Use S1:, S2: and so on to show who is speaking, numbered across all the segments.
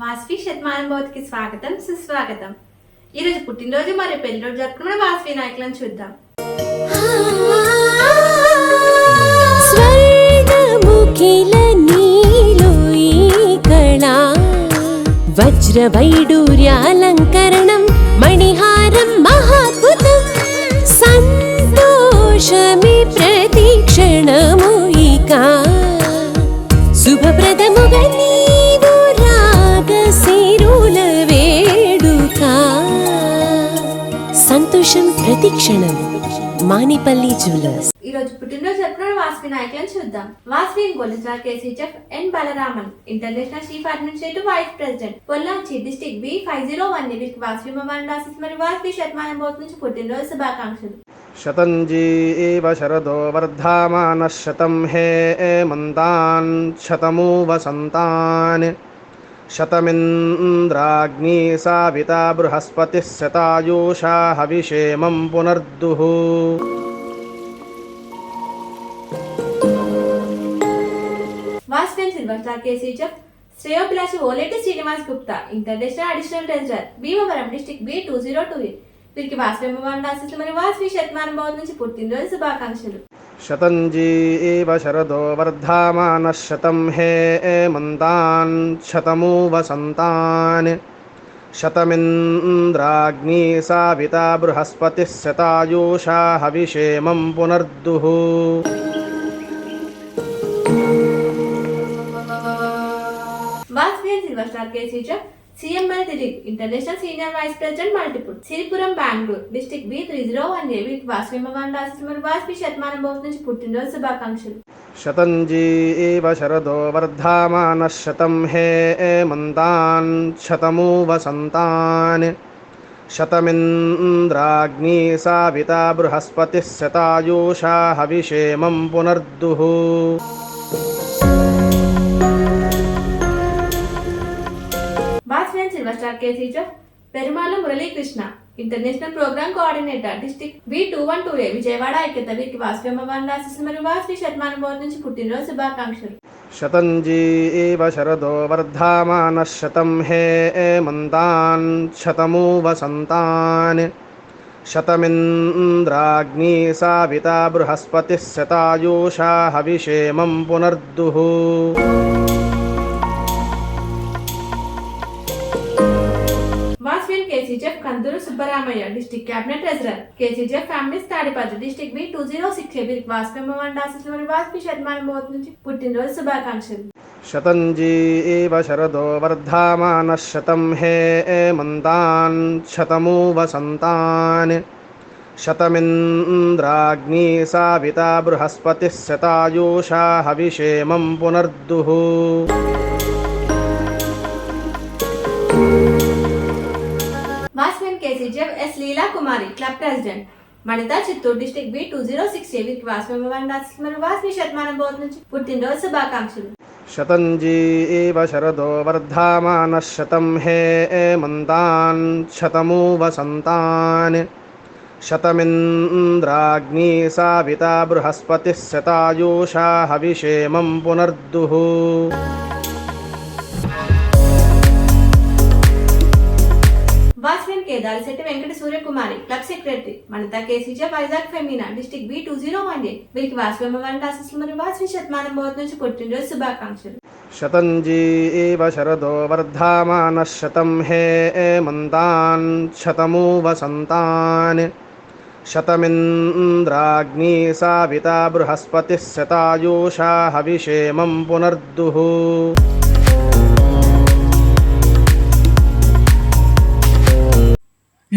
S1: వాస్వి శతమానుభవతికి స్వాగతం సుస్వాగతం. ఈరోజు పుట్టినరోజు మరియు పెళ్ళిరోజు జరుపుకున్న వాస్వి నాయకులను చూద్దాం.
S2: వజ్ర వైడూర్యాలంకరణం మణిహారం మహాద్భుతం సంతోషమి ప్రతిక్షణము ఇక శుభప్రదముగా ప్రతిక్షణం మానిపల్లి జ్యువెలర్స్
S1: ఈ రోజు పుట్టినరోజు జరుపుకున్న వాస్వి నాయకులను చూద్దాం Vasvi గోలిసార్ KC chef N Balaraman international chief administrative vice president Pollachi district B five zero one వీరికి వాస్వి మొబైల్ ఆఫీస్ మరియు వాస్వి శతమానుభవతి నుంచి పుట్టినరోజు శుభాకాంక్షలు
S3: शतञ्जी एव शरदो वर्धामानः शतं हे एमन्तान् शतमु वसन्तान् शतमिन्द्राग्नी साविता बृहस्पतिः शतायुषा हविषेमं पुनर्दुः
S1: Vasavi and silver star KC chef Sreyobhilashi Oleti Srinivas Gupta international additional treasurer Bhimavaram district B two zero two వీరికి వాస్వి మొబైల్ ఆఫీస్ మరియు వాస్వి శతమానుభవతి నుంచి పుట్టినరోజు శుభాకాంక్షలు
S3: शतञ्जी एव शरदो वर्धामानः हे ए शतमु वसन्तान् शतमिन्द्राग्नी साविता बृहस्पतिः शतायुषा हविषेमं पुनर्दुः।
S1: बात फिर CML Dilip international senior vice president multiple Siripuram Bengaluru district B three zero one A week వాసుమన్ రాసిమర్ వాజ్పేయి నుంచి పుట్టినరోజు శుభాకాంక్షలు.
S3: శతంజీ శరదో వర్ధమాన శతం హే మంతాన్ శతమూ వసంతాన్ శతమింద్రాగ్ని సావిత బృహస్పతి శతాయూషా హవిషేమం పునర్దుః.
S1: Star K teacher. Perumala Muralikrishna international programme coordinator district B two one two A Vijayawada ఐక్యత వీరికి వాస్వమ్మ రాశిస్ మరియు వాస్వి శర్మాన్ బోర్డు నుంచి పుట్టినరోజు శుభాకాంక్షలు.
S3: శతంజీ ఏవ శరదో వర్ధమాన శతం హే మంతాన్ శతమూ వసంతాన్ శతమింద్రాగ్ని సావిత బృహస్పతిः శతాయూషా హవిషేమం పునర్దుః.
S1: Kanduru Subbaramaiah district cabinet treasurer KC chef families Tadipatri district B two zero six A వీరికి వాస్వి మొబైల్ ఆఫీస్ మరియు వాస్వి శతమానుభవతి నుంచి పుట్టినరోజు శుభాకాంక్షలు
S3: शतञ्जी एव शरदो वर्धामानः शतं हे एमन्तान् शतमु वसन्तान् शतमिन्द्राग्नी साविता बृहस्पतिः शतायुषा हविषेमं पुनर्दुः
S1: S Leela Kumari club president. Manitha Chittoor district B two zero six ఏవికి వాస్మవాస్మి వాస్మి శతమానం బోధ నుంచి పుట్టినరోజు శుభాకాంక్షలు.
S3: శతంజీ శరదో వర్ధమాన శతం హే మంతాన్ శతమూ వసంతాన్ శతమింద్రాగ్ని సావిత బృహస్పతి శతాయూషా హవిషేమం పునర్దుః.
S1: Kedari Shetty Venkata Suryakumari. Club secretary. Manitha కేసీజ Vizag Femina district B two zero one eight వీరికి వాసు అమ్మవారిని ఆశిస్తులు మరియు శతమానం బోధ నుంచి పుట్టినరోజు శుభాకాంక్షలు.
S3: శతంజీ శరదో వర్ధమాన శతం హే మంతాన్ శతమూ వసంతాన్ శతమింద్రాగ్ని సావిత బృహస్పతిः శతాయూషా హవిషేమం పునర్దుః.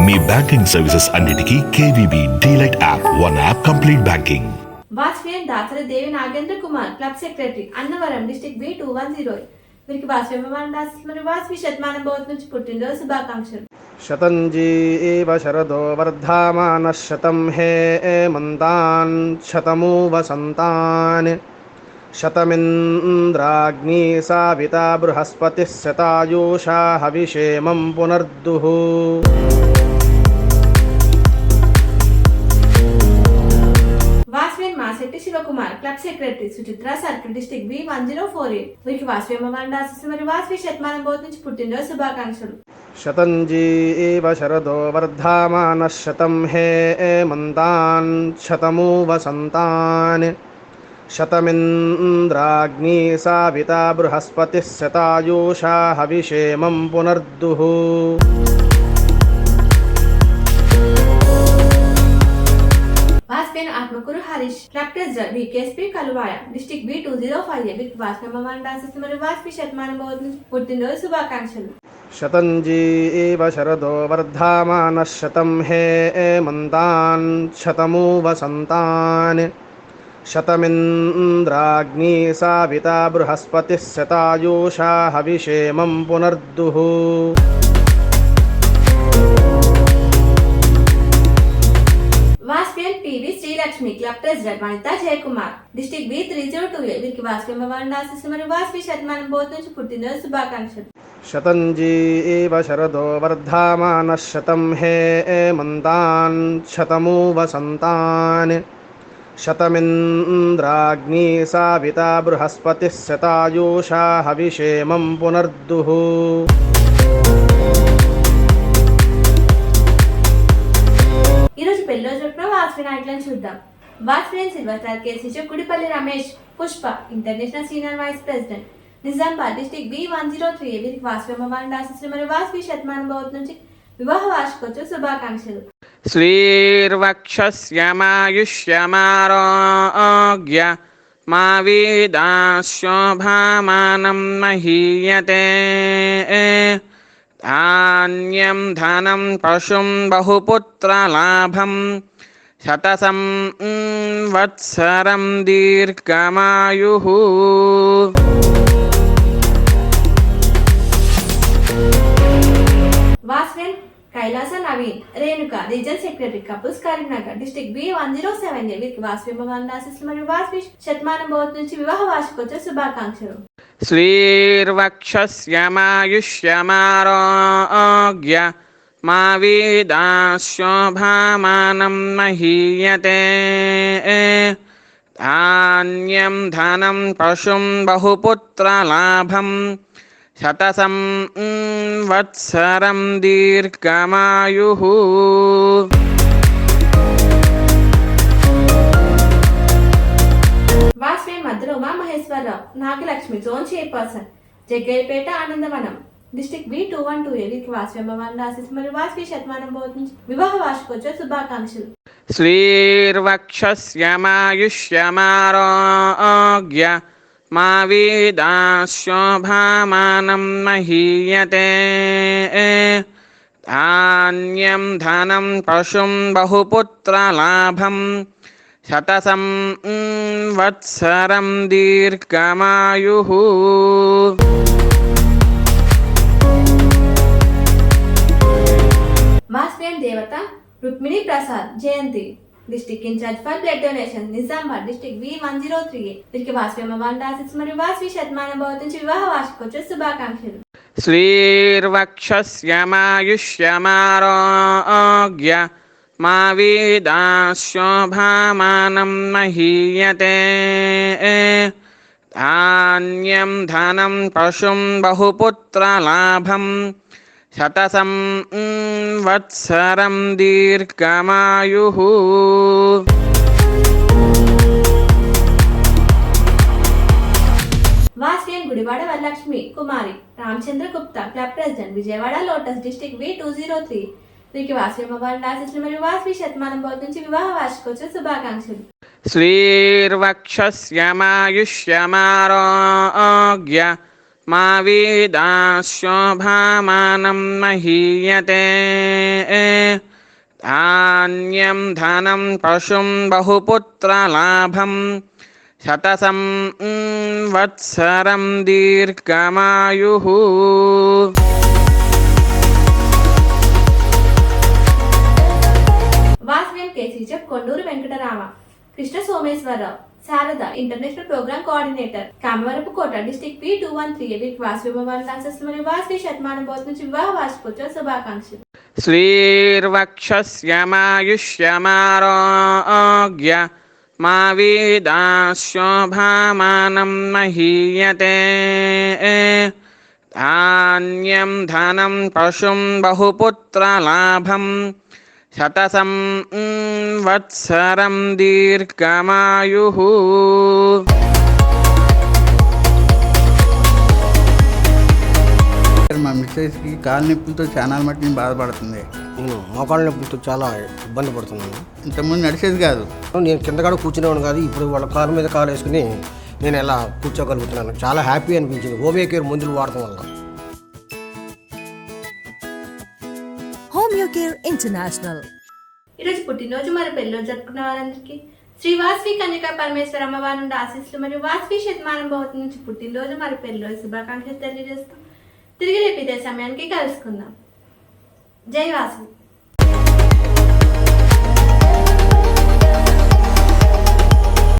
S4: మీ బ్యాంకింగ్ సర్వీసెస్ అన్నిటికీ KVB DLite app one app complete banking.
S1: వాస్వియన్ Dasari Devi Nagendra Kumar club secretary Annavaram district B two one zero. వీరికి వాసవి మండాసి మరియు వాసవి శతమానం భవత్ నుంచి పుట్టినరోజు శుభాకాంక్షలు.
S3: శతంజీవ శరదో వర్ధమానः శతం హే మంతాన్ శతమూ వసంతాన్ శతమింద్రాగ్నీ సావితా బృహస్పతిः శతాయూషా హవిషేమం పునర్దుః.
S1: Suchitra circle district B one zero four eight వీరికి వాసవి అమ్మవారిని ఆశిస్తూ మరియు వాసవి శతమానం బోధ నుంచి పుట్టినరోజు శుభాకాంక్షలు.
S3: శతంజీ ఏవ శరదో వర్ధమాన శతం హే మంతాన్ శతమూ వసంతాన్ శతమింద్రాగ్నీ సావిత బృహస్పతిः శతాయూషా హవిషేమం పునర్దుః.
S1: Harish club treasurer VKSP Kaluvaya district B two zero five వీరికి వాస్వి మండాసి మరియు వాసవి శతమానం భవత్ నుంచి పుట్టినరోజు శుభాకాంక్షలు
S3: శతంజీవ శరదో వర్ధమానः శతం హే మంతాన్ శతమూ వసంతాన్ శతమింద్రాగ్నీ సావితా బృహస్పతిः శతాయూషా హవిషేమం పునర్దుః
S1: Srilakshmi club president Vanitha Jayakumar district B three zero two వీరికి వాస్వి మండాసి మరియు వాసవి శతమానం భవత్ నుంచి పుట్టినరోజు శుభాకాంక్షలు
S3: శతంజీవ శరదో వర్ధమానः శతం హే మంతాన్ శతమూ వసంతాన్ శతమింద్రాగ్నీ సావితా బృహస్పతిः శతాయూషా హవిషేమం పునర్దుః
S1: ఈ రోజు పెళ్ళి రోజు జరుపుకున్న వాస్వి నాయకులను చూద్దాం। వాజ్పేయి silver star కేసీచు Kudipalli Ramesh Pushpa international senior vice president Nizamabad district B one zero three వీరికి వాజ్పేయి అమ్మవారిని ఆశిస్తున్న మరియు వాజ్పేయి శతమానం భవత్ నుంచి వివాహ వార్షికోత్సవ శుభాకాంక్షలు
S5: శ్రీర్వక్షమాయుష్యమారోగ్య మా వీదాశోభామానం మహీయతే ధాన్యం ధనం పశుం బహుపుత్రలాభం శతసం వత్సరం దీర్ఘమాయు.
S1: వాస్మెన్ Kailasa Naveen Renuka region secretary couples Karimnagar district B one zero seven వీరికి వాస్వి భగవాన్ మరియు వాస్వి శతమానం భవత్ నుంచి వివాహ వార్షికోత్సవ శుభాకాంక్షలు.
S5: శ్రీర్వక్షస్యమాయుష్యమారోగ్య మా వేదాశోభామానం మహీయతే ధాన్యం ధనం పశుం బహుపుత్రలాభం శతసం వత్సరం దీర్ఘమాయు
S1: Vasavi Madhuru Maheswara Rao Nagalakshmi zone chairperson Jaggaiahpet Anandavanam district B two one two ఏవికి వాస్వభవాన్ని రాశిస్ మరియు వాస్వి శతమానం పోతుంది వివాహ వార్షికోత్సవ శుభాకాంక్షలు.
S5: శ్రీర్వక్షమాయుష్యమారోగ్య మా వీదాశోభామానం మహీయతే. ధాన్యం ధనం పశుం బహుపుత్రలాభం శతసం వత్సరం దీర్ఘమాయు.
S1: Rukmini Prasad Jayanthi district in charge for blood donation Nizamabad district V one zero three. వీరికి వాసవి మమాన్ రాసిస్ మరియు వాసవి శతమాన భవత్ నుంచి వివాహ వార్షికోత్సవ శుభాకాంక్షలు.
S5: శ్రీర్వక్షశ్యమాయుష్యమారోగ్య మా వీదాశోభామానం మహీయతే. ధాన్యం ధనం పశుం బహుపుత్రలాభం శతసం వత్సరం దీర్ఘమాయు
S1: వాస్కేన్ Gudivada Varalakshmi Kumari Ramachandra Gupta club president Vijayawada lotus district V two zero three వీరికి వాస్కేమ వారి ఆశిస్సులు మరియు వాస్వి శతమానం భవతి నుంచి వివాహ వార్షికోత్సవ శుభాకాంక్షలు.
S5: శ్రీర్వక్షస్యమాయుష్యమారోగ్య మా వీదాశోభామానం మహీయతే ధాన్యం ధనం పశుం బహుపుత్రలాభం శతసం వత్సరం దీర్ఘమాయు
S1: వాస్వియం కేసీ chef Konduru Venkatarama Krishna Someswara Rao Sharada international programme coordinator. Kamavarapu Kota district P two one three eight Vasu విభవాల క్లాసెస్ మరియు వాసు శతమానుభూతి నుంచి వివాహ వార్షికోత్సవ శుభాకాంక్షలు.
S5: శ్రీర్వక్షమాయుష్యమారోగ్య మా వీదాశోభామానం మహీయతే. ధాన్యం ధనం పశుం బహుపుత్రలాభం శతసం వత్సరం దీర్ఘమాయు
S6: మా మిస్సెస్కి కాలు నొప్పులతో చాలా మట్టి నేను బాధపడుతుంది.
S7: నేను మోకాళ్ళ నొప్పులతో చాలా ఇబ్బంది పడుతున్నాను.
S6: ఇంతకుముందు నడిచేది కాదు.
S7: నేను కింద కాడ కూర్చునేవాడు కాదు ఇప్పుడు వాళ్ళ కారు మీద కాలు వేసుకుని నేను ఎలా కూర్చోగలుగుతున్నాను? చాలా హ్యాపీ అనిపించింది. హోమ్ కేర్ మందులు వాడటం వల్ల.
S8: కేర్ ఇంటర్నేషనల్
S1: ఈరోజు పుట్టినరోజు మరి పెళ్ళిరోజు జరుపుకున్న వారందరికీ శ్రీ వాస్వి కన్యక పరమేశ్వర అమ్మవారి నుండి ఆశీస్సులు మరియు వాస్వి శతమానం భవతి నుంచి పుట్టినరోజు మరి పెళ్ళిరోజు శుభాకాంక్షలు తెలియజేస్తాం తిరిగి రేపు ఇదే సమయానికి కలుసుకుందాం. జై వాసు